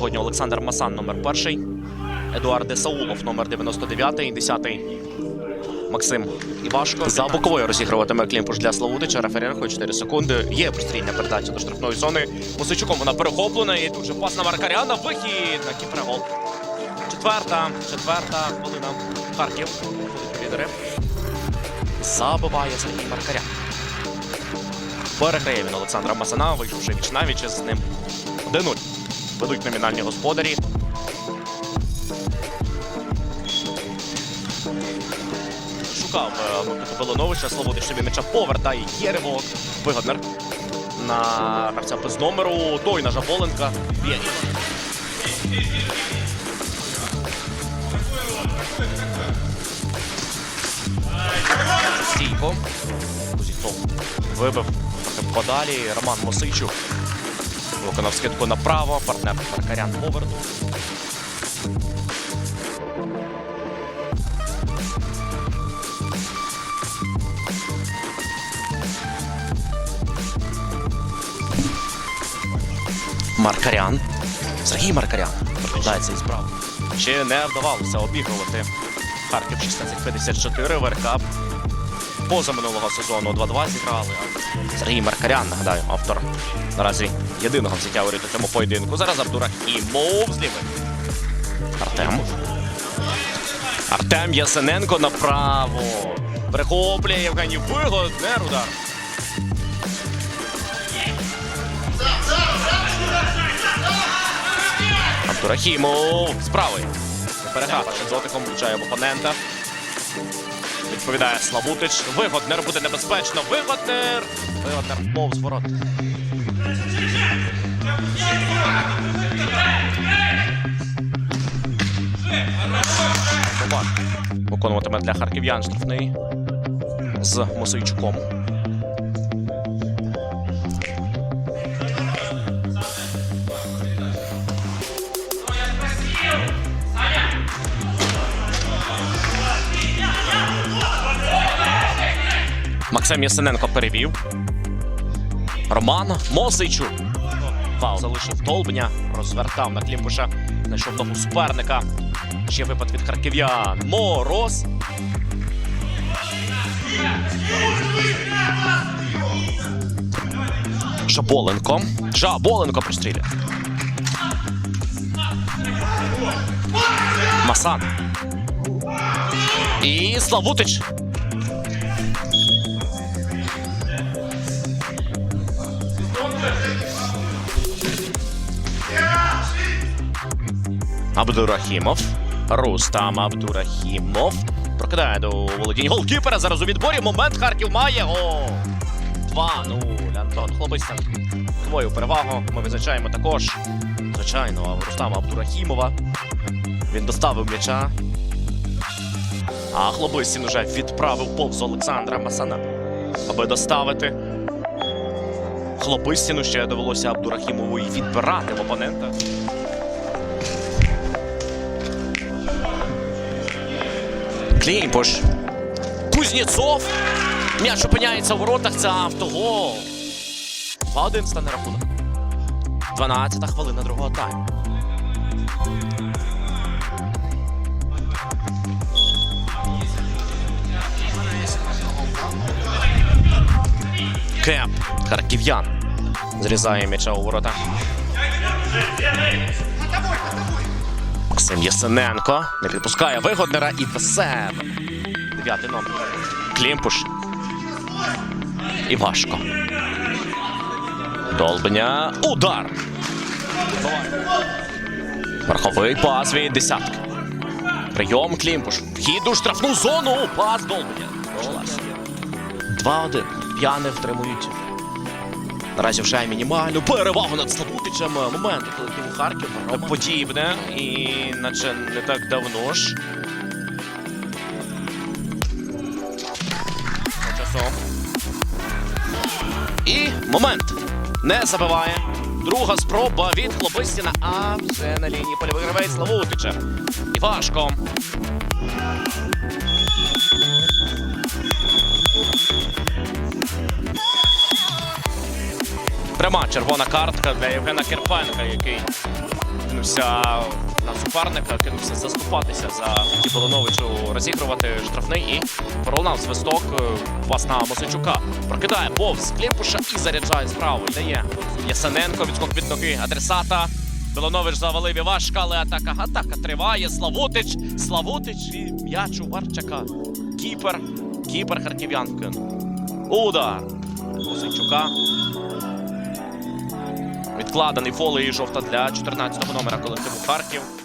сьогодні Олександр Масан, номер перший. Едуард Десаулов, номер 99, і 10 Максим Івашко. За боковою розігруватиме Клімпуш для Славутича. Рефері рахує 4 секунди. Є прострільна передача до штрафної зони. Мосичуком вона перехоплена. І тут же пас на Маркаряна. Вихід на Кіпрегол. Четверта, четверта хвилина. Харків. Лідери. Забиває Сергій Маркарян. Переграє він Олександра Масана, вийшовши віч навіч з ним 1-0. Ведуть номінальні господарі. Шукав е, Белоновича, Слободич собі м'яча повертає Єремок. Вигоднер на гравця без номеру. Той на Жаболенка. Б'є. Стійко. Вибив подалі. Роман Мосичук виконав скидку направо. Партнер Маркарян повернув. Маркарян. Сергій Маркарян розглядається із прав. Ще не вдавалося обігрувати Харків 1654 ВРК. Поза минулого сезону 2-2 зіграли. Сергій Маркарян, нагадаю, автор наразі єдиного взяття у цьому поєдинку. Зараз Абдурахімов зліви. Артем. Артем Ясененко направо. Перехоплює Євгеній Вигоднер удар. Абдурахімов з правої. Переграв з дотиком влучає в опонента. Відповідає Славутич. Вигоднер буде небезпечно. Вигоднер. Вигоднер повз ворот. Виконуватиме для харків'ян штрафний з Мосейчуком. Максим Ясененко перевів. Роман Мосичук. Фау залишив Толбня, розвертав на Клімпуша, знайшов того суперника. Ще випад від харків'ян. Мороз. Жаболенко. Жаболенко прострілює. Масан. І Славутич. Абдурахімов. Рустам Абдурахімов. Прокидає до володіння голкіпера. Зараз у відборі. Момент Харків має. О! 2-0. Антон Хлобистин. Твою перевагу ми визначаємо також. Звичайно, Рустама Абдурахімова. Він доставив м'яча. А Хлобистін уже відправив повз Олександра Масана, аби доставити. Хлобистіну ще довелося Абдурахімову і відбирати в опонента. Клімпуш. Кузнєцов. М'яч опиняється у воротах. Це автогол. 2-1 стане рахунок. 12-та хвилина другого тайму. Кемп. Харків'ян. Зрізає м'яча у ворота. Максим Ясененко не підпускає вигоднера і в себе. Дев'ятий номер. Клімпуш. І важко. Долбня. Удар. Верховий пас від десятки. Прийом Клімпуш. Вхід у штрафну зону. Пас Долбня. 2-1. П'яни втримують. Наразі вже мінімальну перевагу над Славутичем. Моменти колективу Харків. Подібне. І наче не так давно ж. Часом. І момент. Не забиває. Друга спроба від Хлопистіна. А вже на лінії польовий гравець Славутича. І важко. Пряма червона картка для Євгена Керпенка, який кинувся на суперника, кинувся заступатися за Кібелиновичу, розігрувати штрафний і пролунав свисток. е, Пас на Мосичука. Прокидає повз Клімпуша і заряджає справу. Дає Ясененко відскок від ноги адресата. Білонович завалив Івашка, але атака. Атака триває. Славутич. Славутич і м'яч у Варчака. Кіпер. Кіпер харків'янки. Удар. Мосичука. Відкладений фолей жовта для 14-го номера колективу Харків.